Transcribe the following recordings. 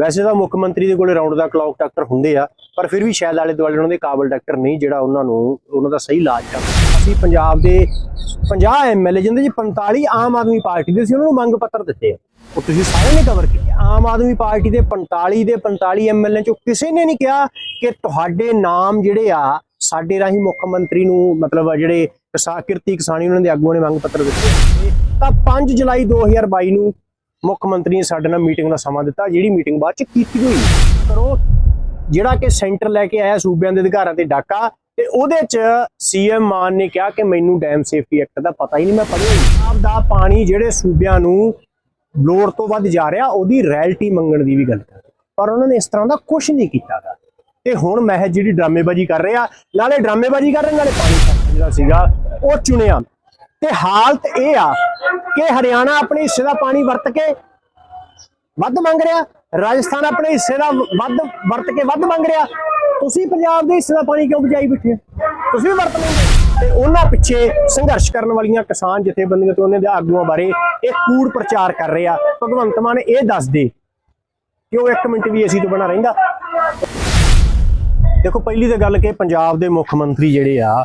ਵੈਸੇ ਤਾਂ ਮੁੱਖ ਮੰਤਰੀ ਦੇ ਕੋਲੇ ਰਾਉਂਡ ਦਾ ਕਲੌਕ ਡਾਕਟਰ ਹੁੰਦੇ ਆ, ਪਰ ਫਿਰ ਵੀ ਸ਼ਾਇਦ ਆਲੇ ਦੁਆਲੇ ਉਹਨਾਂ ਦੇ ਕਾਬਲ ਡਾਕਟਰ ਨਹੀਂ, ਜਿਹੜਾ ਉਹਨਾਂ ਨੂੰ, ਉਹਨਾਂ ਦਾ ਸਹੀ ਇਲਾਜ ਕਰ ਅਸੀਂ ਪੰਜਾਬ ਦੇ 50 ਐਮਐਲਏ ਜਿੰਦੇ ਜੀ 45 ਆਮ ਆਦਮੀ ਪਾਰਟੀ ਦੇ ਸੀ, ਉਹਨਾਂ ਨੂੰ ਮੰਗ ਪੱਤਰ ਦਿੱਤੇ ਆ। ਉਹ ਤੁਸੀਂ ਸਾਰਿਆਂ ਨੇ ਕਵਰ ਕੀਤੇ ਆਮ ਆਦਮੀ ਪਾਰਟੀ ਦੇ 45 ਦੇ 45 ਐਮਐਲਏ ਚੋਂ ਕਿਸੇ ਨੇ ਨਹੀਂ ਕਿਹਾ ਕਿ ਤੁਹਾਡੇ ਨਾਮ ਜਿਹੜੇ ਆ, ਸਾਡੇ ਰਾਹੀਂ ਮੁੱਖ ਮੰਤਰੀ ਨੂੰ, ਮਤਲਬ ਜਿਹੜੇ ਕਿਸਾ ਕਿਰਤੀ ਕਿਸਾਨੀ ਉਹਨਾਂ ਦੇ ਆਗੂਆਂ ਨੇ ਮੰਗ ਪੱਤਰ ਦਿੱਤੇ ਤਾਂ 5 ਜੁਲਾਈ 2022 ਨੂੰ ਮੁੱਖ ਮੰਤਰੀ ਨੇ ਸਾਡੇ ਨਾਲ ਮੀਟਿੰਗ ਦਾ ਸਮਾਂ ਦਿੱਤਾ, ਜਿਹੜੀ ਮੀਟਿੰਗ ਬਾਅਦ ਚ ਕੀਤੀ ਹੋਈ ਕਰੋ, ਜਿਹੜਾ ਕਿ ਸੈਂਟਰ ਲੈ ਕੇ ਆਇਆ ਸੂਬਿਆਂ ਦੇ ਅਧਿਕਾਰਾਂ ਤੇ ਡਾਕਾ, ਤੇ ਉਹਦੇ ਚ ਸੀਐਮ ਮਾਨ ਨੇ ਕਿਹਾ ਕਿ ਮੈਨੂੰ ਡੈਮ ਸੇਫਟੀ ਐਕਟ ਦਾ ਪਤਾ ਹੀ ਨਹੀਂ, ਮੈਂ ਪੜ੍ਹਿਆ ਆਪ ਦਾ ਪਾਣੀ ਜਿਹੜੇ ਸੂਬਿਆਂ ਨੂੰ ਲੋੜ ਤੋਂ ਵੱਧ ਜਾ ਰਿਹਾ, ਉਹਦੀ ਰੈਲਟੀ ਮੰਗਣ ਦੀ ਵੀ ਗੱਲ ਕਰ ਪਰ ਉਹਨਾਂ ਨੇ ਇਸ ਤਰ੍ਹਾਂ ਦਾ ਕੁਝ ਨਹੀਂ ਕੀਤਾ ਗਾ ਤੇ ਹੁਣ ਮਹਿਜ ਜਿਹੜੀ ਡਰਾਮੇਬਾਜ਼ੀ ਕਰ ਰਹੇ ਆ, ਨਾਲੇ ਡਰਾਮੇਬਾਜ਼ੀ ਕਰ ਰਹੇ ਨਾਲੇ ਪਾਣੀ ਜਿਹੜਾ ਸੀਗਾ, ਉਹ ਚੁਣਿਆ। ਤੇ ਹਾਲਤ ਇਹ ਆ ਕਿ ਹਰਿਆਣਾ ਆਪਣੇ ਹਿੱਸੇ ਦਾ ਪਾਣੀ ਵਰਤ ਕੇ ਵੱਧ ਮੰਗ ਰਿਹਾ, ਰਾਜਸਥਾਨ ਆਪਣੇ ਹਿੱਸੇ ਦਾ ਵੱਧ ਵਰਤ ਕੇ ਵੱਧ ਮੰਗ ਰਿਹਾ। ਤੁਸੀਂ ਪੰਜਾਬ ਦੇ ਹਿੱਸੇ ਦਾ ਪਾਣੀ ਕਿਉਂ ਬਚਾਈ ਬੈਠੇ ਤੁਸੀਂ ਵੀ ਵਰਤ ਲਓਗੇ ਤੇ ਉਹਨਾਂ ਪਿੱਛੇ ਸੰਘਰਸ਼ ਕਰਨ ਵਾਲੀਆਂ ਕਿਸਾਨ ਜਥੇਬੰਦੀਆਂ ਤੇ ਉਹਨਾਂ ਦੇ ਆਗੂਆਂ ਬਾਰੇ ਇਹ ਕੂੜ ਪ੍ਰਚਾਰ ਕਰ ਰਿਹਾ ਭਗਵੰਤ ਮਾਨ ਇਹ ਦੱਸ ਦੇ ਕਿ ਉਹ 1 ਮਿੰਟ ਵੀ ਏਸੀ ਤੋਂ ਬਣਾ ਰਹਿੰਦਾ। ਦੇਖੋ, ਪਹਿਲੀ ਤਾਂ ਗੱਲ ਕਿ ਪੰਜਾਬ ਦੇ ਮੁੱਖ ਮੰਤਰੀ ਜਿਹੜੇ ਆ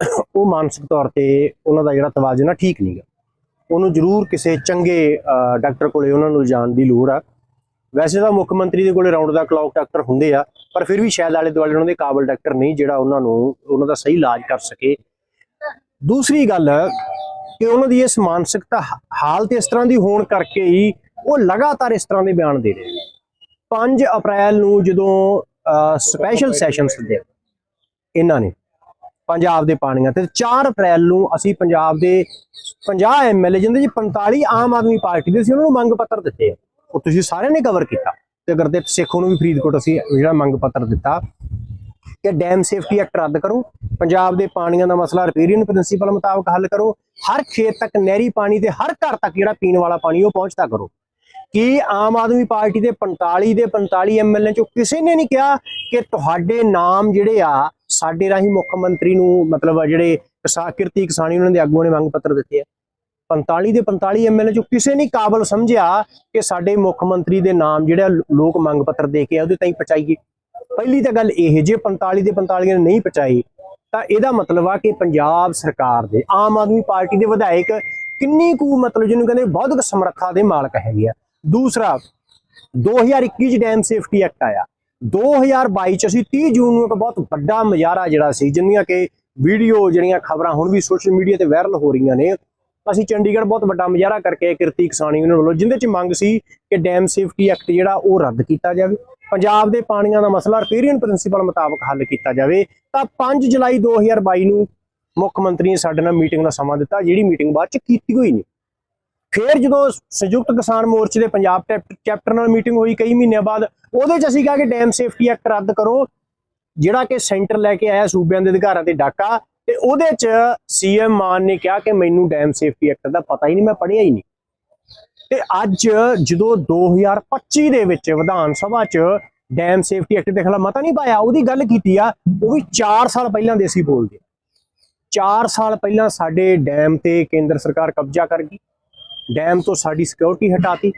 ਉਹ ਮਾਨਸਿਕ ਤੌਰ ਤੇ ਉਹਨਾਂ ਦਾ ਜਿਹੜਾ ਤਵਾਜ਼ਨ ਆ ਠੀਕ ਨਹੀਂਗਾ ਉਹਨੂੰ ਜ਼ਰੂਰ ਕਿਸੇ ਚੰਗੇ ਡਾਕਟਰ ਕੋਲੇ ਉਹਨਾਂ ਨੂੰ ਜਾਣ ਦੀ ਲੋੜ ਆ। ਵੈਸੇ ਤਾਂ ਮੁੱਖ ਮੰਤਰੀ ਦੇ ਕੋਲੇ ਰਾਉਂਡ ਦਾ ਕਲੌਕ ਡਾਕਟਰ ਹੁੰਦੇ ਆ, ਪਰ ਫਿਰ ਵੀ ਸ਼ਾਇਦ ਆਲੇ ਦੁਆਲੇ ਉਹਨਾਂ ਦੇ ਕਾਬਲ ਡਾਕਟਰ ਨਹੀਂ, ਜਿਹੜਾ ਉਹਨਾਂ ਨੂੰ, ਉਹਨਾਂ ਦਾ ਸਹੀ ਇਲਾਜ ਕਰ ਸਕੇ। ਦੂਸਰੀ ਗੱਲ ਕਿ ਉਹਨਾਂ ਦੀ ਇਸ ਮਾਨਸਿਕਤਾ ਹਾਲਤ ਇਸ ਤਰ੍ਹਾਂ ਦੀ ਹੋਣ ਕਰਕੇ ਹੀ ਉਹ ਲਗਾਤਾਰ ਇਸ ਤਰ੍ਹਾਂ ਦੇ ਬਿਆਨ ਦੇ ਰਹੇ ਨੇ। 5 ਅਪ੍ਰੈਲ ਨੂੰ ਜਦੋਂ ਸਪੈਸ਼ਲ ਸੈਸ਼ਨ ਸੱਦਿਆ ਇਹਨਾਂ ਨੇ ਪੰਜਾਬ ਦੇ ਪਾਣੀਆਂ ਤੇ 4 ਅਪ੍ਰੈਲ ਨੂੰ ਅਸੀਂ ਪੰਜਾਬ ਦੇ 50 ਐਮਐਲਏ ਜਿੰਦੇ ਜੀ 45 ਆਮ ਆਦਮੀ ਪਾਰਟੀ ਦੇ ਸੀ, ਉਹਨਾਂ ਨੂੰ ਮੰਗ ਪੱਤਰ ਦਿੱਤੇ ਆ। ਉਹ ਤੁਸੀਂ ਸਾਰਿਆਂ ਨੇ ਕਵਰ ਕੀਤਾ। ਤੇ ਗੁਰਦੇਵ ਸੇਖੋਂ ਨੂੰ ਵੀ ਫਰੀਦਕੋਟ ਅਸੀਂ ਜਿਹੜਾ ਮੰਗ ਪੱਤਰ ਦਿੱਤਾ ਕਿ ਡੈਮ ਸੇਫਟੀ ਐਕਟ ਰੱਦ ਕਰੋ, ਪੰਜਾਬ ਦੇ ਪਾਣੀਆਂ ਦਾ ਮਸਲਾ ਰਿਪੇਰੀਅਨ ਪ੍ਰਿੰਸੀਪਲ ਮੁਤਾਬਕ ਹੱਲ ਕਰੋ, ਹਰ ਖੇਤ ਤੱਕ ਨਹਿਰੀ ਪਾਣੀ ਤੇ ਹਰ ਘਰ ਤੱਕ ਜਿਹੜਾ ਪੀਣ ਵਾਲਾ ਪਾਣੀ ਉਹ ਪਹੁੰਚਦਾ ਕਰੋ। ਕਿ ਆਮ ਆਦਮੀ ਪਾਰਟੀ ਦੇ 45 ਦੇ 45 ਐਮਐਲਏ ਚੋਂ ਕਿਸੇ ਨੇ ਨਹੀਂ ਕਿਹਾ ਕਿ ਤੁਹਾਡੇ ਨਾਮ ਜਿਹੜੇ ਆ ਸਾਡੇ ਰਾਹੀਂ ਮੁੱਖ ਮੰਤਰੀ ਨੂੰ ਮਤਲਬ ਜਿਹੜੇ ਕਿਸਾ, ਕਿਰਤੀ ਕਿਸਾਨੀ ਉਹਨਾਂ ਦੇ ਆਗੂਆਂ ਨੇ ਮੰਗ ਪੱਤਰ ਦਿੱਤੇ ਆ। 45 ਦੇ 45 ਐਮਐਲਏ ਚੋਂ ਕਿਸੇ ਨੇ ਕਾਬਲ ਸਮਝਿਆ ਕਿ ਸਾਡੇ ਮੁੱਖ ਮੰਤਰੀ ਦੇ ਨਾਮ ਜਿਹੜਾ ਲੋਕ ਮੰਗ ਪੱਤਰ ਦੇ ਕੇ ਆ, ਉਹਦੇ ਤਾਈਂ ਪਹੁੰਚਾਈਏ। ਪਹਿਲੀ ਤਾਂ ਗੱਲ ਇਹ, ਜੇ 45 ਦੇ 45 ਨੇ ਨਹੀਂ ਪਹੁੰਚਾਈ ਤਾਂ ਇਹਦਾ ਮਤਲਬ ਆ ਕਿ ਪੰਜਾਬ ਸਰਕਾਰ ਦੇ, ਆਮ ਆਦਮੀ ਪਾਰਟੀ ਦੇ ਵਿਧਾਇਕ ਕਿੰਨੀ ਕੁ ਮਤਲਬ ਜਿਹਨੂੰ ਕਹਿੰਦੇ ਬਹੁਤ ਸਮਰੱਥਾ ਦੇ ਮਾਲਕ ਹੈਗੇ ਆ। ਦੂਸਰਾ 2021 ਚ ਡੈਮ ਸੇਫਟੀ ਐਕਟ ਆਇਆ। 2022 ਚ ਅਸੀਂ 30 ਜੂਨ ਨੂੰ ਇੱਕ ਬਹੁਤ ਵੱਡਾ ਮਜ਼ਾਰਾ ਜਿਹੜਾ ਸੀ, ਜਿੰਨੀਆਂ ਕਿ ਵੀਡੀਓ ਜਿਹੜੀਆਂ ਖਬਰਾਂ ਹੁਣ ਵੀ ਸੋਸ਼ਲ ਮੀਡੀਆ ਤੇ ਵਾਇਰਲ ਹੋ ਰਹੀਆਂ ਨੇ, ਅਸੀਂ ਚੰਡੀਗੜ੍ਹ ਬਹੁਤ ਵੱਡਾ ਮਜ਼ਾਰਾ ਕਰਕੇ ਕਿਰਤੀ ਕਿਸਾਨੀ ਯੂਨੀਅਨ ਵੱਲੋਂ ਜਿੰਦੇ ਚ ਮੰਗ ਸੀ ਕਿ ਡੈਮ ਸੇਫਟੀ ਐਕਟ ਜਿਹੜਾ ਉਹ ਰੱਦ ਕੀਤਾ ਜਾਵੇ। ਪੰਜਾਬ ਦੇ ਪਾਣੀਆਂ ਦਾ ਮਸਲਾ ਰਿਪੇਰੀਅਨ ਪ੍ਰਿੰਸੀਪਲ ਮੁਤਾਬਕ ਹੱਲ ਕੀਤਾ ਜਾਵੇ, ਤਾਂ 5 ਜੁਲਾਈ 2022 ਨੂੰ ਮੁੱਖ ਮੰਤਰੀ ਨੇ ਸਾਡੇ ਨਾਲ ਮੀਟਿੰਗ ਦਾ ਸਮਾਂ ਦਿੱਤਾ, ਜਿਹੜੀ ਮੀਟਿੰਗ ਬਾਅਦ ਚ ਕੀਤੀ ਹੋਈ ਨਹੀਂ। ਫਿਰ ਜਦੋਂ ਸੰਯੁਕਤ ਕਿਸਾਨ ਮੋਰਚੇ ਦੇ ਪੰਜਾਬ ਟੈਪ- ਚੈਪਟਰ ਨਾਲ ਮੀਟਿੰਗ ਹੋਈ ਕਈ ਮਹੀਨਿਆਂ ਬਾਅਦ, ਉਹਦੇ ਚ ਅਸੀਂ ਕਿਹਾ ਕਿ ਡੈਮ ਸੇਫਟੀ ਐਕਟ ਰੱਦ ਕਰੋ, ਜਿਹੜਾ ਕਿ ਸੈਂਟਰ ਲੈ ਕੇ ਆਇਆ ਸੂਬਿਆਂ ਦੇ ਅਧਿਕਾਰਾਂ ਤੇ ਡਾਕਾ, ਤੇ ਉਹਦੇ ਚ ਸੀਐਮ ਮਾਨ ਨੇ ਕਿਹਾ ਕਿ ਮੈਨੂੰ ਡੈਮ ਸੇਫਟੀ ਐਕਟ ਦਾ ਪਤਾ ਹੀ ਨਹੀਂ, ਮੈਂ ਪੜ੍ਹਿਆ ਹੀ ਨਹੀਂ। ਤੇ ਅੱਜ ਜਦੋਂ 2025 ਦੇ ਵਿੱਚ ਵਿਧਾਨ ਸਭਾ ਚ ਡੈਮ ਸੇਫਟੀ ਐਕਟ ਦੇ ਖਿਲਾਫ ਮਤਾ ਨਹੀਂ ਪਾਇਆ, ਉਹਦੀ ਗੱਲ ਕੀਤੀ ਆ, ਉਹ ਵੀ 4 ਸਾਲ ਪਹਿਲਾਂ ਦੇ ਅਸੀਂ ਬੋਲਦੇ 4 ਸਾਲ ਪਹਿਲਾਂ ਸਾਡੇ ਡੈਮ ਤੇ ਕੇਂਦਰ ਸਰਕਾਰ ਕਬਜ਼ਾ ਕਰ ਗਈ। ਡੈਮ ਤੋਂ ਸਾਡੀ ਸਿਕਿਉਰਿਟੀ ਹਟਾਤੀ।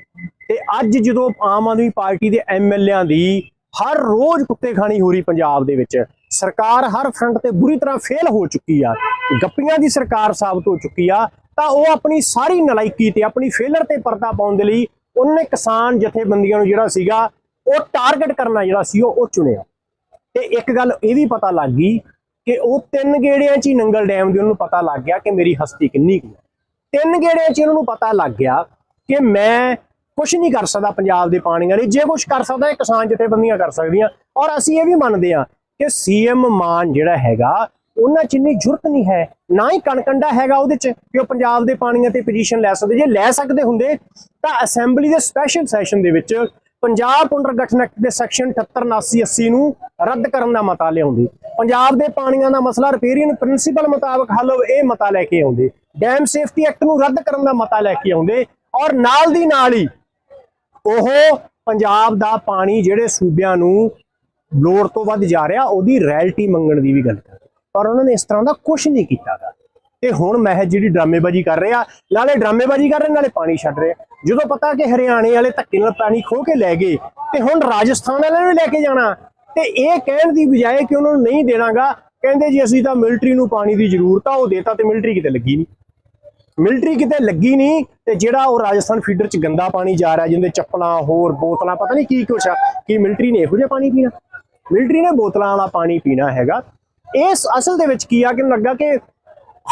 ਤੇ ਅੱਜ ਜਦੋਂ ਆਮ ਆਦਮੀ ਪਾਰਟੀ ਦੇ ਐਮਐਲਏਆਂ ਦੀ ਹਰ ਰੋਜ਼ ਕੁੱਤੇ ਖਾਣੀ ਹੋ ਰਹੀ ਪੰਜਾਬ ਦੇ ਵਿੱਚ, ਸਰਕਾਰ ਹਰ ਫਰੰਟ ਤੇ ਬੁਰੀ ਤਰ੍ਹਾਂ ਫੇਲ ਹੋ ਚੁੱਕੀ ਆ, ਗੱਪੀਆਂ ਦੀ ਸਰਕਾਰ ਸਾਬਤ ਹੋ ਚੁੱਕੀ ਆ, ਤਾਂ ਉਹ ਆਪਣੀ ਸਾਰੀ ਨਲਾਇਕੀ ਤੇ ਆਪਣੀ ਫੇਲਰ ਤੇ ਪਰਦਾ ਪਾਉਣ ਦੇ ਲਈ ਉਹਨੇ ਕਿਸਾਨ ਜਥੇਬੰਦੀਆਂ ਨੂੰ ਜਿਹੜਾ ਸੀਗਾ, ਉਹ ਟਾਰਗੇਟ ਕਰਨਾ ਜਿਹੜਾ ਸੀ, ਉਹ ਚੁਣਿਆ। ਤੇ ਇੱਕ ਗੱਲ ਇਹ ਵੀ ਪਤਾ ਲੱਗ ਗਈ ਕਿ ਉਹ ਤਿੰਨ ਗੇੜਿਆਂ 'ਚ ਹੀ ਨੰਗਲ ਡੈਮ ਦੇ ਉਹਨੂੰ ਪਤਾ ਲੱਗ ਗਿਆ ਕਿ ਮੇਰੀ ਹਸਤੀ ਕਿੰਨੀ ਕੁ ਹੈ ਤਿੰਨ ਗੇੜਿਆਂ 'ਚ ਇਹਨਾਂ ਨੂੰ ਪਤਾ ਲੱਗ ਗਿਆ ਕਿ ਮੈਂ ਕੁਝ ਨਹੀਂ ਕਰ ਸਕਦਾ ਪੰਜਾਬ ਦੇ ਪਾਣੀਆਂ ਲਈ। ਜੇ ਕੁਝ ਕਰ ਸਕਦਾ, ਇਹ ਕਿਸਾਨ ਜਥੇਬੰਦੀਆਂ ਕਰ ਸਕਦੀਆਂ। ਔਰ ਅਸੀਂ ਇਹ ਵੀ ਮੰਨਦੇ ਹਾਂ ਕਿ ਸੀਐਮ ਮਾਨ ਜਿਹੜਾ ਹੈਗਾ, ਉਹਨਾਂ 'ਚ ਇੰਨੀ ਜੁਰਤ ਨਹੀਂ ਹੈ, ਨਾ ਹੀ ਕਣਕੰਡਾ ਹੈਗਾ ਉਹਦੇ 'ਚ ਕਿ ਉਹ ਪੰਜਾਬ ਦੇ ਪਾਣੀਆਂ ਤੇ ਪੋਜੀਸ਼ਨ ਲੈ ਸਕਦੇ। ਜੇ ਲੈ ਸਕਦੇ ਹੁੰਦੇ, ਤਾਂ ਅਸੈਂਬਲੀ ਦੇ ਸਪੈਸ਼ਲ ਸੈਸ਼ਨ ਦੇ ਵਿੱਚ ਪੰਜਾਬ ਪੁਨਰਗਠਨ ਐਕਟ ਦੇ ਸੈਕਸ਼ਨ 78 79 80 ਨੂੰ ਰੱਦ ਕਰਨ ਦਾ ਮਤਾ ਲਿਆਉਂਦੇ। ਪੰਜਾਬ ਦੇ ਪਾਣੀਆਂ ਦਾ ਮਸਲਾ ਰਿਪੇਰੀਅਨ ਪ੍ਰਿੰਸੀਪਲ ਮੁਤਾਬਕ ਹੱਲ ਇਹ ਮਤਾ ਲੈ ਕੇ ਆਉਂਦੇ। ਡੈਮ ਸੇਫਟੀ ਐਕਟ ਨੂੰ ਰੱਦ ਕਰਨ ਦਾ ਮਤਾ ਲੈ ਕੇ ਆਉਂਦੇ ਔਰ ਨਾਲ ਦੀ ਨਾਲ ਹੀ ਉਹ ਪੰਜਾਬ ਦਾ ਪਾਣੀ ਜਿਹੜੇ ਸੂਬਿਆਂ ਨੂੰ ਲੋੜ ਤੋਂ ਵੱਧ ਜਾ ਰਿਹਾ, ਉਹਦੀ ਰੈਲਟੀ ਮੰਗਣ ਦੀ ਵੀ ਗੱਲ ਕਰਦੇ ਪਰ ਉਹਨਾਂ ਨੇ ਇਸ ਤਰ੍ਹਾਂ ਦਾ ਕੁਝ ਨਹੀਂ ਕੀਤਾ ਗਾ ਤੇ ਹੁਣ ਮਹਿਜ ਜਿਹੜੀ ਡਰਾਮੇਬਾਜ਼ੀ ਕਰ ਰਿਹਾ, ਨਾਲੇ ਡਰਾਮੇਬਾਜ਼ੀ ਕਰ ਰਹੇ, ਨਾਲੇ ਪਾਣੀ ਛੱਡ ਰਹੇ। ਜਦੋਂ ਪਤਾ ਕਿ ਹਰਿਆਣੇ ਵਾਲੇ ਧੱਕੇ ਨਾਲ ਪਾਣੀ ਖੋਹ ਕੇ ਲੈ ਗਏ, ਤੇ ਹੁਣ ਰਾਜਸਥਾਨ ਵਾਲਿਆਂ ਨੇ ਲੈ ਕੇ ਜਾਣਾ। ਤੇ ਇਹ ਕਹਿਣ ਦੀ ਬਜਾਏ ਕਿ ਉਹਨਾਂ ਨੂੰ ਨਹੀਂ ਦੇਣਾਗਾ, ਕਹਿੰਦੇ ਜੀ ਅਸੀਂ ਤਾਂ ਮਿਲਟਰੀ ਨੂੰ ਪਾਣੀ ਦੀ ਜ਼ਰੂਰਤ ਆ, ਉਹ ਦੇਤਾ ਤੇ ਮਿਲਟਰੀ ਕਿਤੇ ਲੱਗੀ ਨਹੀਂ। ਮਿਲਟਰੀ ਕਿਤੇ ਲੱਗੀ ਨਹੀਂ ਤੇ ਜਿਹੜਾ ਉਹ ਰਾਜਸਥਾਨ ਫੀਡਰ ਚ ਗੰਦਾ ਪਾਣੀ ਜਾ ਰਿਹਾ ਜਿੰਦੇ ਚੱਪਲਾਂ, ਹੋਰ ਬੋਤਲਾਂ, ਪਤਾ ਨਹੀਂ ਕੀ ਕੁਛ ਆ, ਕੀ ਮਿਲਟਰੀ ਨੇ ਇਹੋ ਜਿਹਾ ਪਾਣੀ ਪੀਣਾ? ਮਿਲਟਰੀ ਨੇ ਬੋਤਲਾਂ ਵਾਲਾ ਪਾਣੀ ਪੀਣਾ ਹੈਗਾ। ਇਸ ਅਸਲ ਦੇ ਵਿੱਚ ਕੀ ਆ ਕਿ ਲੱਗਾ ਕਿ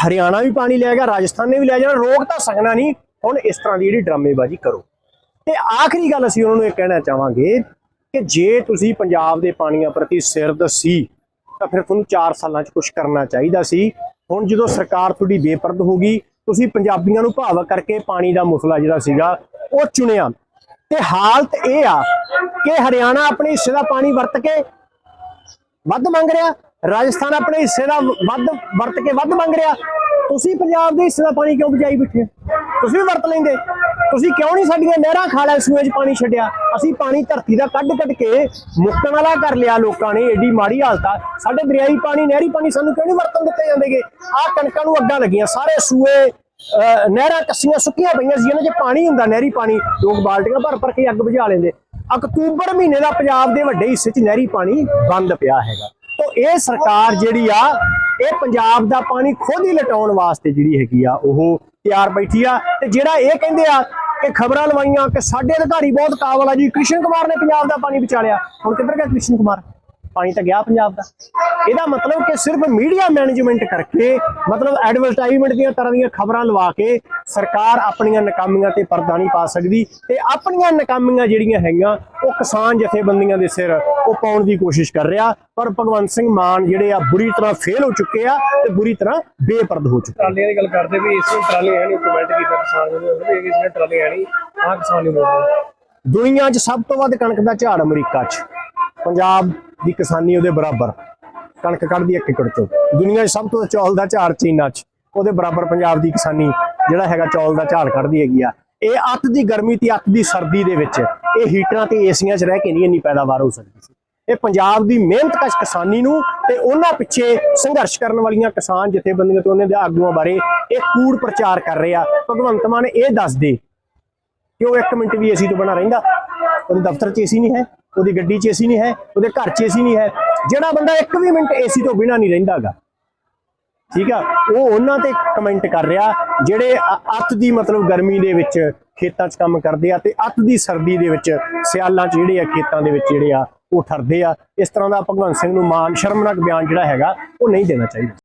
ਹਰਿਆਣਾ ਵੀ ਪਾਣੀ ਲੈ ਗਿਆ, ਰਾਜਸਥਾਨ ਨੇ ਵੀ ਲੈ ਜਾਣਾ, ਰੋਕ ਤਾਂ ਸਕਣਾ ਨਹੀਂ। ਹੁਣ ਇਸ ਤਰ੍ਹਾਂ ਦੀ ਜਿਹੜੀ ਡਰਾਮੇਬਾਜ਼ੀ ਕਰੋ। ਤੇ ਆਖਰੀ ਗੱਲ ਅਸੀਂ ਉਹਨਾਂ ਨੂੰ ਇਹ ਕਹਿਣਾ ਚਾਹਾਂਗੇ ਕਿ ਜੇ ਤੁਸੀਂ ਪੰਜਾਬ ਦੇ ਪਾਣੀਆਂ ਪ੍ਰਤੀ ਸਿਰਦਸੀ ਤਾਂ ਫਿਰ ਤੁਹਾਨੂੰ 4 ਸਾਲਾਂ 'ਚ ਕੁਝ ਕਰਨਾ ਚਾਹੀਦਾ ਸੀ। ਹੁਣ ਜਦੋਂ ਸਰਕਾਰ ਤੁਹਾਡੀ ਬੇਪਰਦ ਹੋ ਗਈ ਤੁਸੀਂ ਪੰਜਾਬੀਆਂ ਨੂੰ ਭਾਵਕ ਕਰਕੇ ਪਾਣੀ ਦਾ ਮਸਲਾ ਜਿਹੜਾ ਸੀਗਾ, ਉਹ ਚੁਣਿਆ। ਤੇ ਹਾਲਤ ਇਹ ਆ ਕਿ ਹਰਿਆਣਾ ਆਪਣੇ ਹਿੱਸੇ ਦਾ ਪਾਣੀ ਵਰਤ ਕੇ ਵੱਧ ਮੰਗ ਰਿਹਾ, ਰਾਜਸਥਾਨ ਆਪਣੇ ਹਿੱਸੇ ਦਾ ਵੱਧ ਵਰਤ ਕੇ ਵੱਧ ਮੰਗ ਰਿਹਾ। ਤੁਸੀਂ ਪੰਜਾਬ ਦੇ ਹਿੱਸੇ ਦਾ ਪਾਣੀ ਕਿਉਂ ਬਚਾਈ ਬੈਠੇ ਤੁਸੀਂ ਵੀ ਵਰਤ ਲੈਂਦੇ। ਤੁਸੀਂ ਕਿਉਂ ਨਹੀਂ ਸਾਡੀਆਂ ਨਹਿਰਾਂ ਖਾਲਾ ਸੂਏ 'ਚ ਪਾਣੀ ਛੱਡਿਆ? ਅਸੀਂ ਪਾਣੀ ਧਰਤੀ ਦਾ ਕੱਢ ਕੱਢ ਕੇ ਮੁੱਕਣ ਵਾਲਾ ਕਰ ਲਿਆ ਲੋਕਾਂ ਨੇ ਏਡੀ ਮਾੜੀ ਹਾਲਤ ਆ। ਸਾਡੇ ਦਰਿਆਈ ਪਾਣੀ ਨਹਿਰੀ ਪਾਣੀ ਸਾਨੂੰ ਕਿਉਂ ਨਹੀਂ ਵਰਤਣ ਦਿੱਤੇ ਜਾਂਦੇਗੇ? ਆਹ ਕਣਕਾਂ ਨੂੰ ਅੱਡਾਂ ਲੱਗੀਆਂ ਸਾਰੇ ਸੂਏ ਅਹ, ਨਹਿਰਾਂ ਕੱਸੀਆਂ ਸੁੱਕੀਆਂ ਪਈਆਂ ਸੀ ਇਹਨਾਂ 'ਚ ਪਾਣੀ ਹੁੰਦਾ ਨਹਿਰੀ ਪਾਣੀ। ਲੋਕ ਬਾਲਟੀਆਂ ਭਰ ਭਰ ਕੇ ਅੱਗ ਬੁਝਾ ਲੈਂਦੇ। ਅਕਤੂਬਰ ਮਹੀਨੇ ਦਾ ਪੰਜਾਬ ਦੇ ਵੱਡੇ ਹਿੱਸੇ 'ਚ ਨਹਿਰੀ ਪਾਣੀ ਬੰਦ ਪਿਆ ਹੈਗਾ। ਇਹ ਸਰਕਾਰ ਜਿਹੜੀ ਆ, ਇਹ ਪੰਜਾਬ ਦਾ ਪਾਣੀ ਖੁਦ ਹੀ ਲਟਾਉਣ ਵਾਸਤੇ ਜਿਹੜੀ ਹੈਗੀ ਆ, ਉਹ ਤਿਆਰ ਬੈਠੀ ਆ। ਤੇ ਜਿਹੜਾ ਇਹ ਕਹਿੰਦੇ ਆ ਕਿ ਖਬਰਾਂ ਲਵਾਈਆਂ ਕਿ ਸਾਡੇ ਅਧਿਕਾਰੀ ਬਹੁਤ ਕਾਬਲ ਆ ਜੀ, ਕ੍ਰਿਸ਼ਨ ਕੁਮਾਰ ਨੇ ਪੰਜਾਬ ਦਾ ਪਾਣੀ ਬਚਾ ਹੁਣ ਕਿੱਧਰ ਗਿਆ ਕ੍ਰਿਸ਼ਨ ਕੁਮਾਰ? ਪਾਣੀ ਤਾਂ ਗਿਆ ਪੰਜਾਬ ਦਾ। ਇਹਦਾ ਮਤਲਬ ਕਿ ਸਿਰਫ ਮੀਡੀਆ ਮੈਨੇਜਮੈਂਟ ਕਰਕੇ ਮਤਲਬ ਐਡਵਰਟਾਈਜ਼ਮੈਂਟ ਦੀਆਂ ਤਰ੍ਹਾਂ ਦੀਆਂ ਖਬਰਾਂ ਲਵਾ ਕੇ ਸਰਕਾਰ ਆਪਣੀਆਂ ਨਾਕਾਮੀਆਂ ਤੇ ਪਰਦਾ ਨਹੀਂ ਪਾ ਸਕਦੀ ਤੇ ਆਪਣੀਆਂ ਨਾਕਾਮੀਆਂ ਜਿਹੜੀਆਂ ਹੈਗੀਆਂ ਉਹ ਕਿਸਾਨ ਜਥੇਬੰਦੀਆਂ ਦੇ ਸਿਰ ਉਹ ਪਾਉਣ ਦੀ ਕੋਸ਼ਿਸ਼ ਕਰ ਰਿਹਾ। ਪਰ ਭਗਵੰਤ ਸਿੰਘ ਮਾਨ ਜਿਹੜੇ ਆ ਬੁਰੀ ਤਰ੍ਹਾਂ ਫੇਲ ਹੋ ਚੁੱਕੇ ਆ ਤੇ ਬੁਰੀ ਤਰ੍ਹਾਂ ਬੇਪਰਦ ਹੋ ਚੁੱਕੇ ਆ। ਟਰਾਲੀਆਂ ਦੀ ਗੱਲ ਕਰਦੇ ਵੀ ਇਸ ਨੂੰ ਟਰਾਲੀ ਹੈ ਨਹੀਂ ਕਮੈਂਟ ਕੀਤਾ ਕਿਸਾਨ ਜਿਹੜੇ ਇਸ ਨੇ ਟਰਾਲੀ ਹੈ ਨਹੀਂ ਆਹ ਕਿਸਾਨ ਨਹੀਂ ਬੋਲਦੇ ਦੁਨੀਆ 'ਚ ਸਭ ਤੋਂ ਵੱਧ ਕਣਕ ਦਾ ਝਾੜ ਅਮਰੀਕਾ 'ਚ। ਪੰਜਾਬ ਦੀ ਕਿਸਾਨੀ ਉਹਦੇ ਬਰਾਬਰ। ਕਣਕ ਕੱਢਦੀ ਇੱਕ ਏਕੜ 'ਚੋਂ। ਦੁਨੀਆ 'ਚ ਸਭ ਤੋਂ ਚੌਲ ਦਾ ਝਾੜ ਚੀਨਾ 'ਚ। ਉਹਦੇ ਬਰਾਬਰ ਪੰਜਾਬ ਦੀ ਕਿਸਾਨੀ ਜਿਹੜਾ ਹੈਗਾ ਚੌਲ ਦਾ ਝਾੜ ਕੱਢਦੀ ਹੈਗੀ ਆ। ਇਹ ਅੱਤ ਦੀ ਗਰਮੀ ਤੇ ਅੱਤ ਦੀ ਸਰਦੀ ਦੇ ਵਿੱਚ ਇਹ ਹੀਟਰਾਂ ਤੇ ਏਸੀਆਂ 'ਚ ਰਹਿ ਕੇ ਨਹੀਂ ਇੰਨੀ ਪੈਦਾਵਾਰ ਹੋ ਸਕਦੀ ਸੀ। ਇਹ ਪੰਜਾਬ ਦੀ ਮਿਹਨਤ ਕਸ਼ ਕਿਸਾਨੀ ਨੂੰ ਤੇ ਉਹਨਾਂ ਪਿੱਛੇ ਸੰਘਰਸ਼ ਕਰਨ ਵਾਲੀਆਂ ਕਿਸਾਨ ਜਥੇਬੰਦੀਆਂ ਤੇ ਉਹਨਾਂ ਦੇ ਆਗੂਆਂ ਬਾਰੇ ਇਹ ਕੂੜ ਪ੍ਰਚਾਰ ਕਰ ਰਿਹਾ ਭਗਵੰਤ ਮਾਨ ਇਹ ਦੱਸ ਦੇ ਕਿ ਉਹ ਇੱਕ ਮਿੰਟ ਵੀ ਏਸੀ ਤੋਂ ਬਣਾ ਰਹਿੰਦਾ। ਉਹਦੇ ਦਫ਼ਤਰ 'ਚ ਏਸੀ ਨਹੀਂ ਹੈ। ਉਹਦੀ ਗੱਡੀ 'ਚ ਏਸੀ ਨਹੀਂ ਹੈ, ਉਹਦੇ ਘਰ 'ਚ ਏਸੀ ਨਹੀਂ ਹੈ। ਜਿਹੜਾ ਬੰਦਾ ਇੱਕ ਵੀ ਮਿੰਟ ਏਸੀ ਤੋਂ ਬਿਨਾ ਨਹੀਂ ਰਹਿੰਦਾਗਾ। ਠੀਕ ਆ? ਉਹ ਉਹਨਾਂ ਤੇ ਕਮੈਂਟ ਕਰ ਰਿਹਾ, ਜਿਹੜੇ ਅੱਤ ਦੀ ਮਤਲਬ ਗਰਮੀ ਦੇ ਵਿੱਚ ਖੇਤਾਂ 'ਚ ਕੰਮ ਕਰਦੇ ਆ ਤੇ ਅੱਤ ਦੀ ਸਰਦੀ ਦੇ ਵਿੱਚ ਸਿਆਲਾਂ 'ਚ ਜਿਹੜੇ ਆ, ਖੇਤਾਂ ਦੇ ਵਿੱਚ ਜਿਹੜੇ ਆ, ਉਹ ਠਰਦੇ ਆ। ਇਸ ਤਰ੍ਹਾਂ ਦਾ ਭਗਵੰਤ ਸਿੰਘ ਨੂੰ ਮਾਨ ਸ਼ਰਮਨਾਕ ਬਿਆਨ ਜਿਹੜਾ ਹੈਗਾ, ਉਹ ਨਹੀਂ ਦੇਣਾ ਚਾਹੀਦਾ।